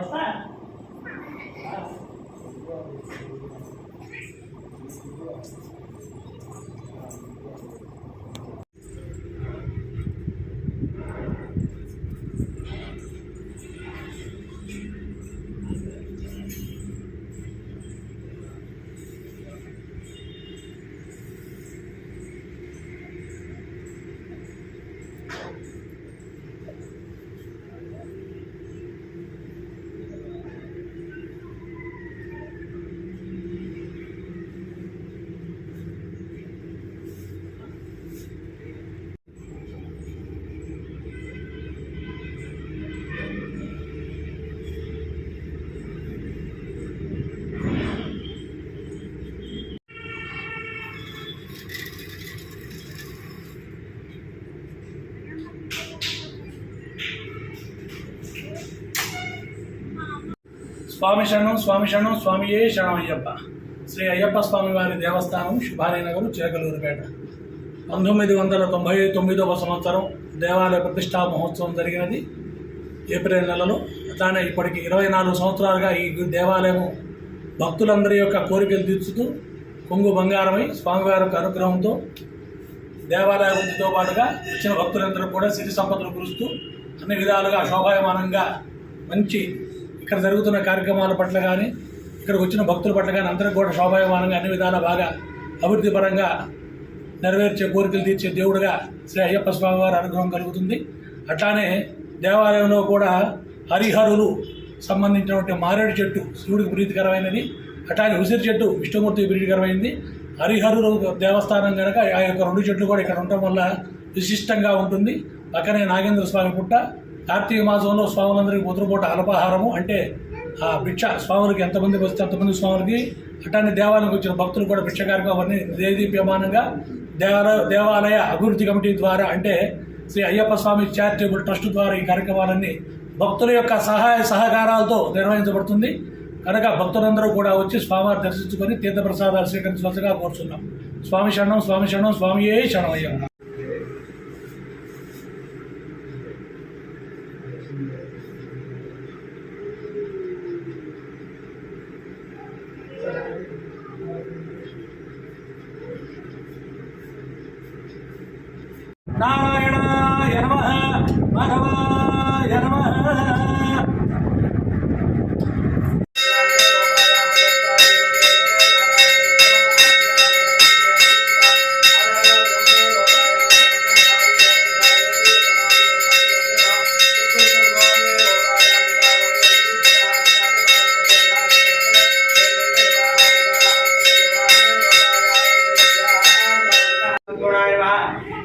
basta. Basta. స్వామి శరణం స్వామి శరణం స్వామియే శరణం అయ్యప్ప శ్రీ అయ్యప్ప స్వామివారి దేవస్థానం శుభానగరం చిరకలూరుపేట పంతొమ్మిది వందల తొంభై తొమ్మిదవ సంవత్సరం దేవాలయ ప్రతిష్టా మహోత్సవం జరిగినది. ఏప్రిల్ నెలలో అట్లానే ఇప్పటికి ఇరవై నాలుగు సంవత్సరాలుగా ఈ దేవాలయము భక్తులందరి యొక్క కోరికలు తీర్చుతూ కొంగు బంగారమై స్వామివారి యొక్క అనుగ్రహంతో దేవాలయ వృద్ధితో పాటుగా వచ్చిన భక్తులందరూ కూడా సిరి సంపదలు కురుస్తూ అన్ని విధాలుగా శోభాయమానంగా మంచి ఇక్కడ జరుగుతున్న కార్యక్రమాల పట్ల కానీ ఇక్కడికి వచ్చిన భక్తుల పట్ల కానీ అందరూ కూడా శోభాయమానంగా అన్ని విధాల బాగా అభివృద్ధి పరంగా నెరవేర్చే కోరికలు తీర్చే దేవుడుగా శ్రీ అయ్యప్ప స్వామి వారి అనుగ్రహం కలుగుతుంది. అట్లానే దేవాలయంలో కూడా హరిహరులు సంబంధించినటువంటి మారేడు చెట్టు శివుడికి ప్రీతికరమైనది. అట్లాగే ఉసిరి చెట్టు విష్ణుమూర్తికి ప్రీతికరమైంది. హరిహరులు దేవస్థానం కనుక ఆ యొక్క రెండు చెట్లు కూడా ఇక్కడ ఉండటం వల్ల విశిష్టంగా ఉంటుంది. పక్కనే నాగేంద్ర స్వామి పుట్ట కార్తీక మాసంలో స్వాములందరికీ ముద్రపూట అల్పాహారము అంటే ఆ భిక్ష. స్వాములకి ఎంతమందికి వస్తే అంతమంది స్వాములకి. అట్లానే దేవాలయంకి వచ్చిన భక్తులు కూడా భిక్ష కార్యక్రమం అవన్నీ దేదీప్యమానంగా దేవాలయ దేవాలయ అభివృద్ధి కమిటీ ద్వారా అంటే శ్రీ అయ్యప్ప స్వామి చారిటబుల్ ట్రస్ట్ ద్వారా ఈ కార్యక్రమాలన్నీ భక్తుల యొక్క సహాయ సహకారాలతో నిర్వహించబడుతుంది. కనుక భక్తులందరూ కూడా వచ్చి స్వామివారి దర్శించుకొని తీర్థప్రసాదాలు స్వీకరించవలసిగా కోరుతున్నాం స్వామి శరణం స్వామి శరణం స్వామియే శరణం అయ్యా. నారాయణ నమ. మాధవాయ నమ.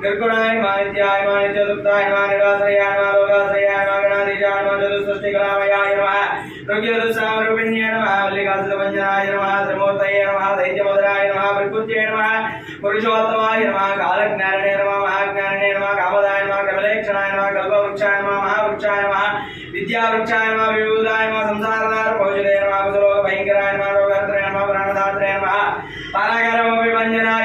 निर्गुणाय मानित्याय मानित्य सुप्ताय मानिराश्रयाय मालोकाश्रयाय मागणाधीशाय नमः। रुग्यदुस्सामरूपिण्ये नमः मल्लिकासुतभञ्जनाय नमः त्रिमूर्तये नमः, दैत्यमुद्राय नमः प्रकृत्ये नमः, पुरुषोत्तमाय नमः, कालज्ञानने नमः, महाज्ञानने नमः कामदाय नमः, कमलेक्षणाय नमः, कल्पवृक्षाय नमः, महावृक्षाय नमः, विद्यावृक्षाय नमः विभूताय नमः संसारदार भोजने नमः भयङ्कराय नमः रोगहर्त्राय नमः, प्राणदात्राय नमः। तारागारमपि भञ्जनाय